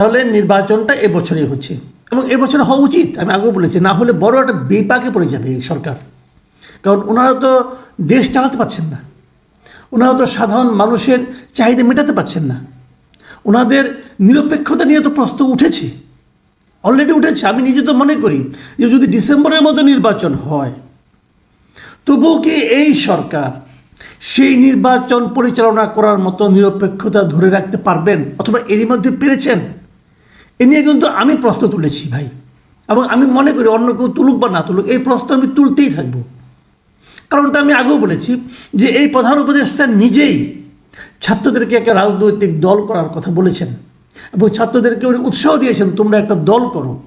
তাহলে নির্বাচনটা এবছরই হচ্ছে। এবং এবছর হওয়া উচিত, আমি আগেও বলেছি, না হলে বড় একটা বিপাকে পড়ে যাবে এই সরকার। কারণ ওনারা তো দেশ চালাতে পারছেন না। ওনারা তো সাধারণ মানুষের চাহিদা মেটাতে পারছেন না। ওনাদের নিরপেক্ষতা নিয়ে তো প্রশ্ন উঠেছে। অলরেডি উঠেছে। আমি নিজে তো মনে করি যে যদি ডিসেম্বরের মতো নির্বাচন হয়, তবুও কি এই সরকার সেই নির্বাচন পরিচালনা করার মতো নিরপেক্ষতা ধরে রাখতে পারবেন? অথবা এরই মধ্যে পেরেছেন? এ নিয়ে কিন্তু আমি প্রশ্ন তুলেছি ভাই। এবং আমি মনে করি অন্য কেউ তুলুক বা না তুলুক, এই প্রশ্ন আমি তুলতেই থাকব। কারণটা আমি আগেও বলেছি যে এই প্রধান উপদেষ্টা নিজেই ছাত্রদেরকে একটা রাজনৈতিক দল করার কথা বলেছেন। এবং ছাত্রদেরকে উনি উৎসাহ দিয়েছেন, তোমরা একটা দল করো।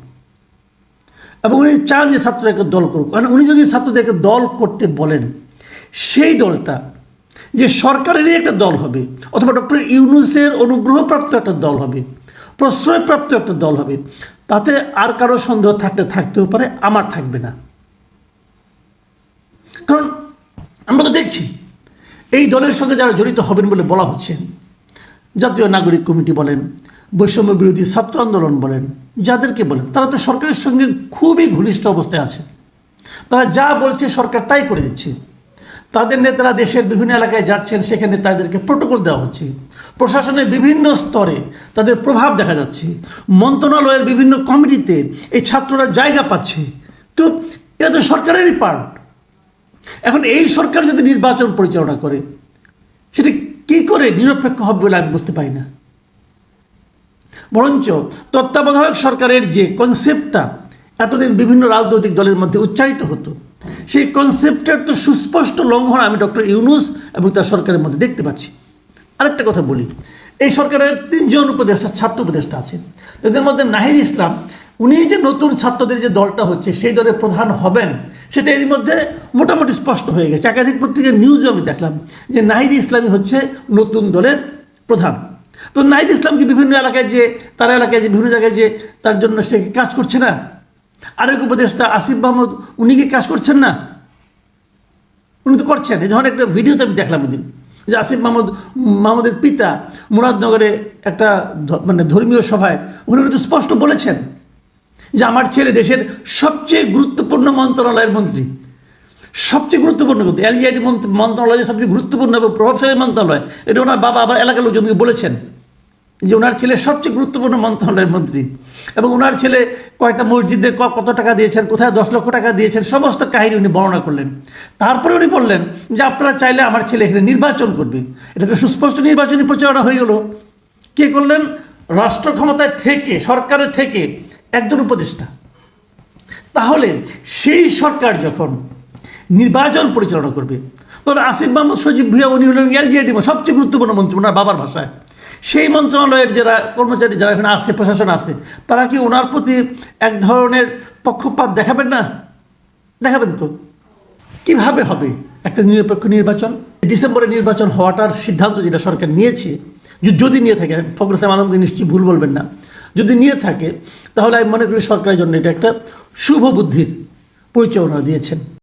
এবং উনি চান যে ছাত্ররা একটা দল করুক। কারণ উনি যদি ছাত্রদেরকে দল করতে বলেন, সেই দলটা যে সরকারেরই একটা দল হবে, অথবা ডক্টর ইউনুসের অনুগ্রহপ্রাপ্ত একটা দল হবে প্রশ্রয়প্রাপ্ত একটা দল হবে। তাতে আর কারও সন্দেহ থাকলে থাকতেও পারে, আমার থাকবে না। কারণ আমরা তো দেখছি, এই দলের সঙ্গে যারা জড়িত হবেন বলে বলা হচ্ছে, জাতীয় নাগরিক কমিটি বলেন, বৈষম্য বিরোধী ছাত্র আন্দোলন বলেন, যাদেরকে বলেন, তারা তো সরকারের সঙ্গে খুবই ঘনিষ্ঠ অবস্থায় আছে। তারা যা বলছে সরকার তাই করে দিচ্ছে। তাদের নেতারা দেশের বিভিন্ন এলাকায় যাচ্ছেন, সেখানে তাদেরকে প্রোটোকল দেওয়া হচ্ছে। প্রশাসনের বিভিন্ন স্তরে তাদের প্রভাব দেখা যাচ্ছে। মন্ত্রণালয়ের বিভিন্ন কমিটিতে এই ছাত্ররা জায়গা পাচ্ছে। তো এটা তো সরকারেরই পার্ট এখন এই সরকার যদি নির্বাচন পরিচালনা করে, সেটা কি করে নিরপেক্ষ হবে বলে আমি বুঝতে পারি না। বরঞ্চ তত্ত্বাবধায়ক সরকারের যে কনসেপ্টটা এতদিন বিভিন্ন রাজনৈতিক দলের মধ্যে উচ্চারিত হতো। সেই কনসেপ্টের তো সুস্পষ্ট লঙ্ঘন আমি ডক্টর ইউনুস এবং তার সরকারের মধ্যে দেখতে পাচ্ছি। আরেকটা কথা বলি, এই সরকারের তিনজন উপদেষ্টা, ছাত্র উপদেষ্টা আছেন। এদের মধ্যে নাহিদ ইসলাম, উনি যে নতুন ছাত্রদের যে দলটা হচ্ছে, সেই দলের প্রধান হবেন, সেটা এর মধ্যে মোটামুটি স্পষ্ট হয়ে গেছে। একাধিক পত্রিকার নিউজও আমি দেখলাম যে নাহিদ ইসলামই হচ্ছে নতুন দলের প্রধান। তো নাহিদ ইসলামকে বিভিন্ন এলাকায় যে, তার এলাকায় যে, বিভিন্ন জায়গায় যে, তার জন্য সে কাজ করছে না? আরেক উপদেষ্টা আসিফ মাহমুদ, উনি কি কাজ করছেন না? উনি তো করছেন। এই ধরনের একটা ভিডিওতে আমি দেখলাম ওদিন যে আসিফ মাহমুদ, মাহমুদের পিতা মুরাদনগরে একটা মানে ধর্মীয় সভায়, উনি কিন্তু স্পষ্ট বলেছেন যে আমার ছেলে দেশের সবচেয়ে গুরুত্বপূর্ণ মন্ত্রণালয়ের মন্ত্রী। সবচেয়ে গুরুত্বপূর্ণ কিন্তু এলজিআইডি মন্ত্রণালয় সবচেয়ে গুরুত্বপূর্ণ এবং প্রভাবশালী মন্ত্রণালয়, এটা ওনার বাবা আবার এলাকার লোকজনকে বলেছেন। যে ওনার ছেলে সবচেয়ে গুরুত্বপূর্ণ মন্ত্রণালয়ের মন্ত্রী। এবং ওনার ছেলে কয়েকটা মসজিদে কত টাকা দিয়েছেন, কোথায় দশ লক্ষ টাকা দিয়েছেন, সমস্ত কাহিনী উনি বর্ণনা করলেন। তারপরে উনি বললেন যে, আপনারা চাইলে আমার ছেলে এখানে নির্বাচন করবে। এটা তো সুস্পষ্ট নির্বাচনী প্রচারণা হয়ে গেল। কে করলেন? রাষ্ট্র ক্ষমতায় থেকে সরকারের থেকে একজন উপদেষ্টা। তাহলে সেই সরকার যখন নির্বাচন পরিচালনা করবে, তখন আসিফ মাহমুদ সজীব ভুইয়া, উনি হলেন এলজিআইডি সবচেয়ে গুরুত্বপূর্ণ মন্ত্রী, ওনার বাবার ভাষায়। সেই মন্ত্রণালয়ের যারা কর্মচারী যারা এখানে আছে, প্রশাসন আছে, তারা কি ওনার প্রতি এক ধরনের পক্ষপাত দেখাবেন না? দেখাবেন তো। কীভাবে হবে একটা নিরপেক্ষ নির্বাচন? ডিসেম্বরে নির্বাচন হওয়াটার সিদ্ধান্ত যেটা সরকার নিয়েছে যদি নিয়ে থাকে, ফখরুল ইসলাম আলমকে নিশ্চয়ই ভুল বলবেন না, যদি নিয়ে থাকে, তাহলে আমি মনে করি সরকারের জন্য এটা একটা শুভ বুদ্ধির পরিচালনা দিয়েছেন।